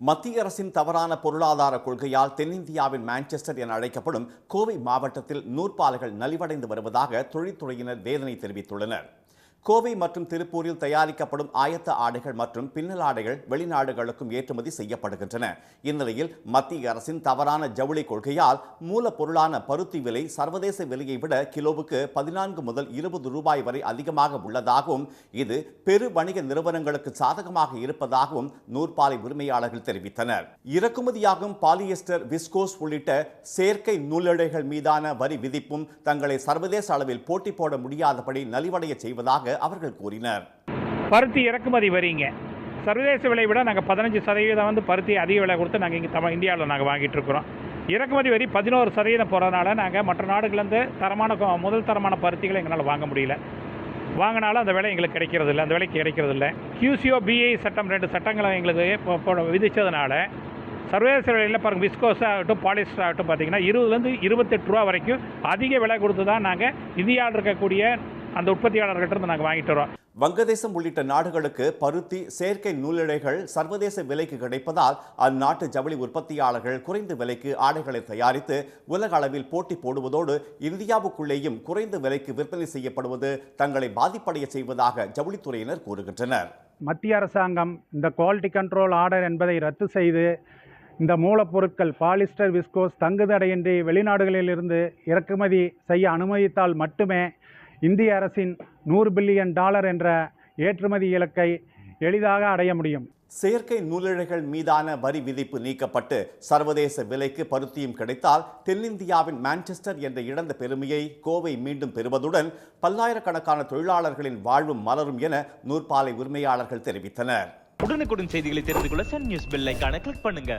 மத்திய அரசின் தவறான பொருளாதார கொள்கையால் தென்னிந்தியாவின் மான்செஸ்டர் என அழைக்கப்படும் கோவை மாவட்டத்தில் நூற்பாலைகள் நலிவடைந்து வருவதாக தொழில்துறையினர் வேதனை தெரிவித்துள்ளனர். கோவை மற்றும் திருப்பூரில் தயாரிக்கப்படும் ஆயத்த ஆடைகள் மற்றும் பின்னல் ஆடைகள் வெளிநாடுகளுக்கும் ஏற்றுமதி செய்யப்படுகின்றன. இந்நிலையில் மத்திய அரசின் தவறான ஜவுளி கொள்கையால் மூலப்பொருளான பருத்தி விலை சர்வதேச விலையை விட கிலோவுக்கு பதினான்கு முதல் இருபது ரூபாய் வரை அதிகமாக உள்ளதாகவும் இது பெரு வணிக நிறுவனங்களுக்கு சாதகமாக இருப்பதாகவும் நூற்பாலை உரிமையாளர்கள் தெரிவித்தனர். இறக்குமதியாகும் பாலியஸ்டர் விஸ்கோஸ் உள்ளிட்ட செயற்கை நூலடைகள் மீதான வரி விதிப்பும் தங்களை சர்வதேச அளவில் போட்டி போட முடியாதபடி நலிவடைய செய்வதாக அவர்கள் கூறினர். பருத்தி இறக்குமதி வரிங்க. சர்வதேச விலை விட நாங்கள் பதினஞ்சு சதவீதம் வந்து பருத்தி அதிக விலை கொடுத்து நாங்கள் இங்கே தமிழ் இந்தியாவில் நாங்கள் வாங்கிட்டு இருக்கிறோம். இறக்குமதி வரி பதினோரு சதவீதம் போகிறதுனால நாங்கள் மற்ற நாடுகள்லேருந்து தரமான முதல் தரமான பருத்திகளை எங்களால் வாங்க முடியல. வாங்கினாலும் அந்த விலை எங்களுக்கு கிடைக்கிறது இல்லை அந்த விலைக்கு கிடைக்கிறது இல்லை. கியூசிஓ பிஐ சட்டம் ரெண்டு சட்டங்களை எங்களுக்கு விதித்ததுனால சர்வதேச விலையில் பாருங்கள் விஸ்கோஸ் ஆகட்டும் பாலிஸ்டர் ஆகட்டும் பார்த்தீங்கன்னா இருபதுலேருந்து இருபத்தெட்டு ரூபா வரைக்கும் அதிக விலை கொடுத்து தான் நாங்கள் இந்தியாவில் இருக்கக்கூடிய அந்த உற்பத்தியாளர்கிட்ட இருந்து நாங்கள் வாங்கிட்டு வரோம். வங்கதேசம் உள்ளிட்ட நாடுகளுக்கு பருத்தி செயற்கை நூலிழைகள் சர்வதேச விலைக்கு கிடைப்பதால் அந்நாட்டு ஜவுளி உற்பத்தியாளர்கள் குறைந்த விலைக்கு ஆடைகளை தயாரித்து உலக அளவில் போட்டி போடுவதோடு இந்தியாவுக்குள்ளேயும் குறைந்த விலைக்கு விற்பனை செய்யப்படுவது தங்களை பாதிப்படைய செய்வதாக ஜவுளித்துறையினர் கூறுகின்றனர். மத்திய அரசாங்கம் இந்த குவாலிட்டி கண்ட்ரோல் ஆர்டர் என்பதை ரத்து செய்து இந்த மூலப்பொருட்கள் பாலிஸ்டர் விஸ்கோஸ் தங்குதடையின்றி வெளிநாடுகளிலிருந்து இறக்குமதி செய்ய அனுமதித்தால் மட்டுமே இந்திய அரசின் நூறு பில்லியன் டாலர் என்ற ஏற்றுமதி இலக்கை எளிதாக அடைய முடியும். செயற்கை நூலிழைகள் மீதான வரி விதிப்பு நீக்கப்பட்டு சர்வதேச விலைக்கு பருத்தியும் கிடைத்தால் தென்னிந்தியாவின் மான்செஸ்டர் என்ற இழந்த பெருமையை கோவை மீண்டும் பெறுவதுடன் பல்லாயிரக்கணக்கான தொழிலாளர்களின் வாழ்வும் மலரும் என நூற்பாலை உரிமையாளர்கள் தெரிவித்தனர். உடனுக்குடன் செய்திகளை தெரிந்து கொள்ள சன் நியூஸ் பெல் ஐகானை கிளிக் பண்ணுங்க.